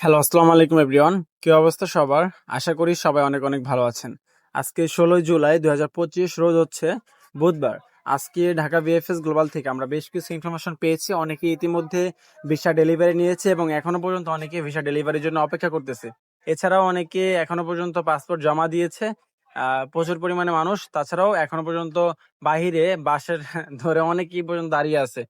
Hello, আসসালামু আলাইকুম everyone. কি অবস্থা সবার? আশা করি সবাই অনেক অনেক ভালো আছেন। আজকে ষোলোই জুলাই দু হাজার পঁচিশ, রোজ হচ্ছে বুধবার। আজকে ঢাকা বিএফএস গ্লোবাল থেকে আমরা বেশ কিছু ইনফরমেশন পেয়েছি। অনেকে ইতিমধ্যে ভিসা ডেলিভারি নিয়েছে এবং এখনও পর্যন্ত অনেকে ভিসা ডেলিভারির জন্য অপেক্ষা করতেছে। এছাড়াও অনেকে এখনও পর্যন্ত পাসপোর্ট জমা দিয়েছে। প্রচুর পরিমাণে মানুষ। তাছাড়াও এখনও পর্যন্ত বাহিরে বাসের ধরে অনেকেই পর্যন্ত দাঁড়িয়ে আছে।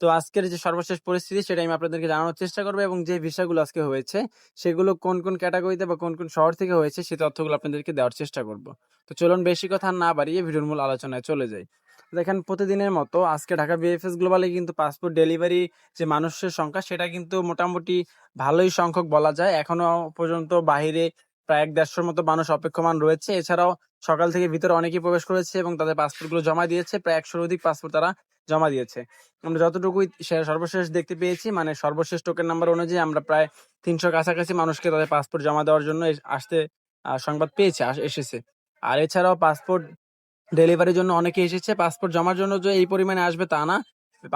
তো আজকের যে সর্বশেষ পরিস্থিতি সেটা আমি আপনাদেরকে জানানোর চেষ্টা করব এবং যে ভিসাগুলো আজকে হয়েছে, সেগুলো কোন কোন ক্যাটাগরিতে বা কোন কোন শহর থেকে হয়েছে সেই তথ্যগুলো আপনাদেরকে দেওয়ার চেষ্টা করব। তো চলুন বেশি কথা না বাড়িয়ে ভিডিওর মূল আলোচনায় চলে যাই। দেখেন, প্রতিদিনের মতো আজকে ঢাকা বিএফএস গ্লোবালে কিন্তু পাসপোর্ট ডেলিভারি যে মানুষের সংখ্যা সেটা কিন্তু মোটামুটি ভালোই সংখ্যক বলা যায়। এখনও পর্যন্ত বাহিরে প্রায় এক দেড়শোর মতো মানুষ অপেক্ষমান রয়েছে। এছাড়াও সকাল থেকে ভিতরে অনেকেই প্রবেশ করেছে এবং তাদের পাসপোর্টগুলো জমা দিয়েছে। প্রায় একশোর অধিক পাসপোর্ট তারা জমা দিয়েছে। আমরা যতটুকু সর্বশেষ দেখতে পেয়েছি মানে সর্বশেষ টোকেন নাম্বার অনুযায়ী আমরা প্রায় তিনশো কাছাকাছি মানুষকে তাদের পাসপোর্ট জমা দেওয়ার জন্য আসতে সংবাদ পেয়েছে এসেছে। আর এছাড়াও পাসপোর্ট ডেলিভারির জন্য অনেকে এসেছে। পাসপোর্ট জমার জন্য যে এই পরিমাণে আসবে তা না।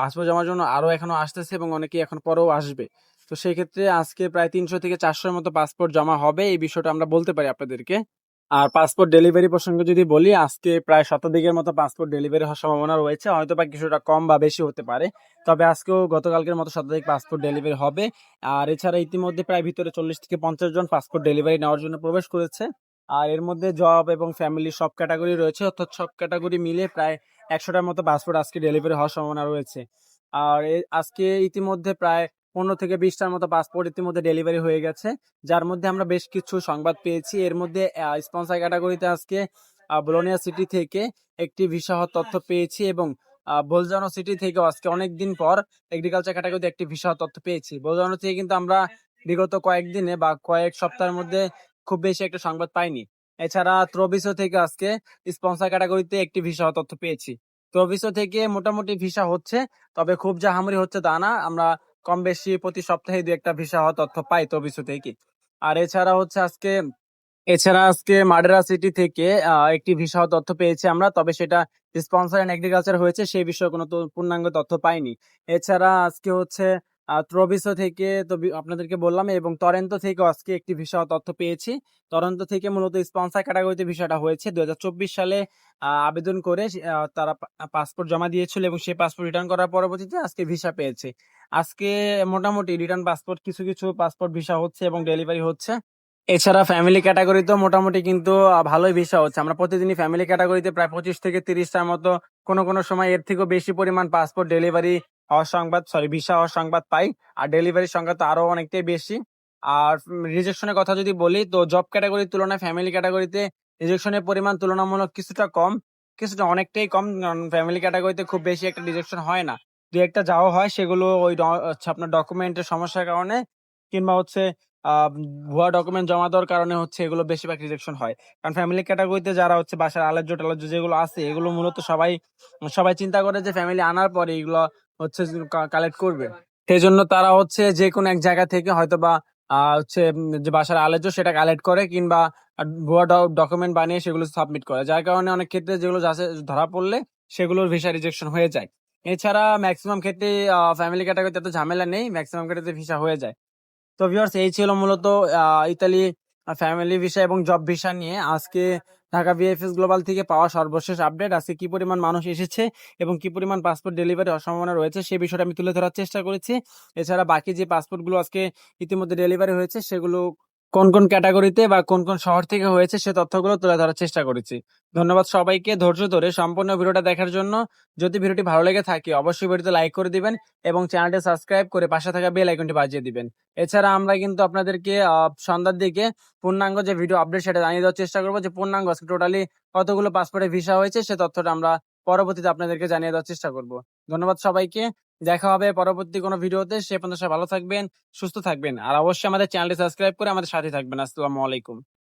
পাসপোর্ট জমার জন্য আরও এখনও আসতেছে এবং অনেকে এখন পরেও আসবে। তো সেই ক্ষেত্রে আজকে প্রায় তিনশো থেকে চারশোর মতো পাসপোর্ট জমা হবে, এই বিষয়টা আমরা বলতে পারি আপনাদেরকে। আর পাসপোর্ট ডেলিভারি প্রসঙ্গে যদি বলি, আজকে প্রায় শতাধিকের মতো পাসপোর্ট ডেলিভারি হওয়ার সম্ভাবনা রয়েছে হয়তো বা কিছুটা কম বা বেশি হতে পারে। তবে আজকেও গতকালকের মতো শতাধিক পাসপোর্ট ডেলিভারি হবে। আর এছাড়া ইতিমধ্যে প্রায় ভিতরে চল্লিশ থেকে পঞ্চাশ জন পাসপোর্ট ডেলিভারি নেওয়ার জন্য প্রবেশ করেছে। আর এর মধ্যে জব এবং ফ্যামিলি সব ক্যাটাগরি রয়েছে, অর্থাৎ সব ক্যাটাগরি মিলে প্রায় একশোটার মতো পাসপোর্ট আজকে ডেলিভারি হওয়ার সম্ভাবনা রয়েছে। আর আজকে ইতিমধ্যে প্রায় পনেরো থেকে বিশটার মতো পাসপোর্ট ইতিমধ্যে ডেলিভারি হয়ে গেছে। যার মধ্যে আমরা বেশ কিছু সংবাদ পেয়েছি। এর মধ্যে স্পন্সার ক্যাটাগরিতে আজকে বোলোনিয়া সিটি থেকে একটি ভিসা হওয়ার তথ্য পেয়েছি এবং বোলজানো সিটি থেকেও আজকে অনেক দিন পর এগ্রিকালচার ক্যাটাগরিতে একটি ভিসা হওয়ার তথ্য পেয়েছি। বোলজানো থেকে কিন্তু আমরা বিগত কয়েকদিনে বা কয়েক সপ্তাহের মধ্যে খুব বেশি একটা সংবাদ পাইনি। এছাড়া ত্রবিসো থেকে আজকে স্পন্সার ক্যাটাগরিতে একটি ভিসা হওয়ার তথ্য পেয়েছি। ত্রবিসো থেকে মোটামুটি ভিসা হচ্ছে তবে খুব জাহামরি হচ্ছে তা না। আমরা কম বেশি প্রতি সপ্তাহে দু একটা ভিসা হওয়া তথ্য পাই তো ত্রবিসো থেকে আর এছাড়া হচ্ছে আজকে, এছাড়া আজকে মাডেরা সিটি থেকে একটি ভিসা তথ্য পেয়েছি আমরা, তবে সেটা স্পন্সর অ্যান্ড এগ্রিকালচার হয়েছে, সেই বিষয়ে কোনো পূর্ণাঙ্গ তথ্য পাইনি। এছাড়া আজকে হচ্ছে ত্রবিসো থেকে তো আপনাদেরকে বললাম, এবং টরেন্টো থেকেও আজকে একটি ভিসা তথ্য পেয়েছি। টরন্টো থেকে মূলত স্পন্সর ক্যাটাগরিতে ভিসাটা হয়েছে। দু হাজার চব্বিশ সালে আবেদন করে তারা পাসপোর্ট জমা দিয়েছিল এবং সেই পাসপোর্ট রিটার্ন করার পরবর্তীতে আজকে ভিসা পেয়েছে। আজকে মোটামুটি রিটার্ন পাসপোর্ট কিছু কিছু পাসপোর্ট ভিসা হচ্ছে এবং ডেলিভারি হচ্ছে। এছাড়া ফ্যামিলি ক্যাটাগরিতেও মোটামুটি কিন্তু ভালোই ভিসা হচ্ছে। আমরা প্রতিদিনই ফ্যামিলি ক্যাটাগরিতে প্রায় পঁচিশ থেকে তিরিশটার মতো কোনো কোনো সময় এর থেকেও বেশি পরিমাণ পাসপোর্ট ডেলিভারি হওয়ার সংবাদ সরি ভিসা হওয়ার সংবাদ পাই। আর ডেলিভারির সংখ্যা তো আরও অনেকটাই বেশি। আর রিজেকশনের কথা যদি বলি, তো জব ক্যাটাগরির তুলনায় ফ্যামিলি ক্যাটাগরিতে রিজেকশনের পরিমাণ তুলনামূলক কিছুটা কম, কিছুটা অনেকটাই কম, কারণ ফ্যামিলি ক্যাটাগরিতে খুব বেশি একটা রিজেকশন হয় না। দু একটা যাওয়া হয়, সেগুলো ওই হচ্ছে আপনার ডকুমেন্টের সমস্যার কারণে, কিংবা হচ্ছে ভুয়া ডকুমেন্ট জমা দেওয়ার কারণে হচ্ছে এগুলো বেশিরভাগ রিজেকশন হয়। কারণ ফ্যামিলি ক্যাটাগরিতে যারা হচ্ছে বাসার আলোচ্য টালোচ্য যেগুলো আছে, এগুলো মূলত সবাই সবাই চিন্তা করে যে ফ্যামিলি আনার পরে এগুলো হচ্ছে কালেক্ট করবে। সেই জন্য তারা হচ্ছে যে কোনো এক জায়গা থেকে হয়তো বা হচ্ছে যে বাসার আলোচ্য সেটা কালেক্ট করে কিংবা ভুয়া ডকুমেন্ট বানিয়ে সেগুলো সাবমিট করে। যার কারণে অনেক ক্ষেত্রে যেগুলো ধরা পড়লে সেগুলোর ভিসা রিজেকশন হয়ে যায়। এছাড়া ম্যাক্সিমাম ক্ষেত্রে ফ্যামিলি ক্যাটাগরিতে এত ঝামেলা নেই ম্যাক্সিমাম ক্ষেত্রে ভিসা হয়ে যায়। তো ভিউয়ার্স এই ছিল মূলত ইতালি ফ্যামিলি ভিসা এবং জব ভিসা নিয়ে। আজকে ঢাকা বিএফএস গ্লোবাল থেকে পাওয়া সর্বশেষ আপডেট। আজকে কি পরিমাণ মানুষ এসেছে এবং কি পরিমাণ পাসপোর্ট ডেলিভারি সম্ভাবনা রয়েছে সেই বিষয়টা আমি তুলে ধরার চেষ্টা করেছি। এছাড়া বাকি যে পাসপোর্টগুলো আজকে ইতিমধ্যে ডেলিভারি হয়েছে, সেগুলো কোন কোন ক্যাটাগরিতে বা কোন কোন শহর থেকে হয়েছে সে তথ্যগুলো তুলে ধরার চেষ্টা করেছি। ধন্যবাদ সবাইকে ধৈর্য ধরে সম্পূর্ণ ভিডিওটা দেখার জন্য। যদি ভিডিওটি ভালো লেগে থাকে অবশ্যই ভিডিওতে লাইক করে দিবেন এবং চ্যানেলটি সাবস্ক্রাইব করে পাশে থাকা বেল আইকনটি বাজিয়ে দিবেন। এছাড়া আমরা কিন্তু আপনাদেরকে সন্ধ্যার দিকে পূর্ণাঙ্গ যে ভিডিও আপডেট সেটা জানিয়ে দেওয়ার চেষ্টা করব যে পূর্ণাঙ্গ টোটালি কতগুলো পাসপোর্টে ভিসা হয়েছে সে তথ্যটা আমরা পরবর্তীতে আপনাদেরকে জানিয়ে দেওয়ার চেষ্টা করব। ধন্যবাদ সবাইকে। দেখা হবে পরবর্তী কোনো ভিডিওতে। সে পর্যন্ত ভালো থাকবেন, সুস্থ থাকবেন। আর অবশ্যই আমাদের চ্যানেলটি সাবস্ক্রাইব করে আমাদের সাথে থাকবেন। আসসালামু আলাইকুম।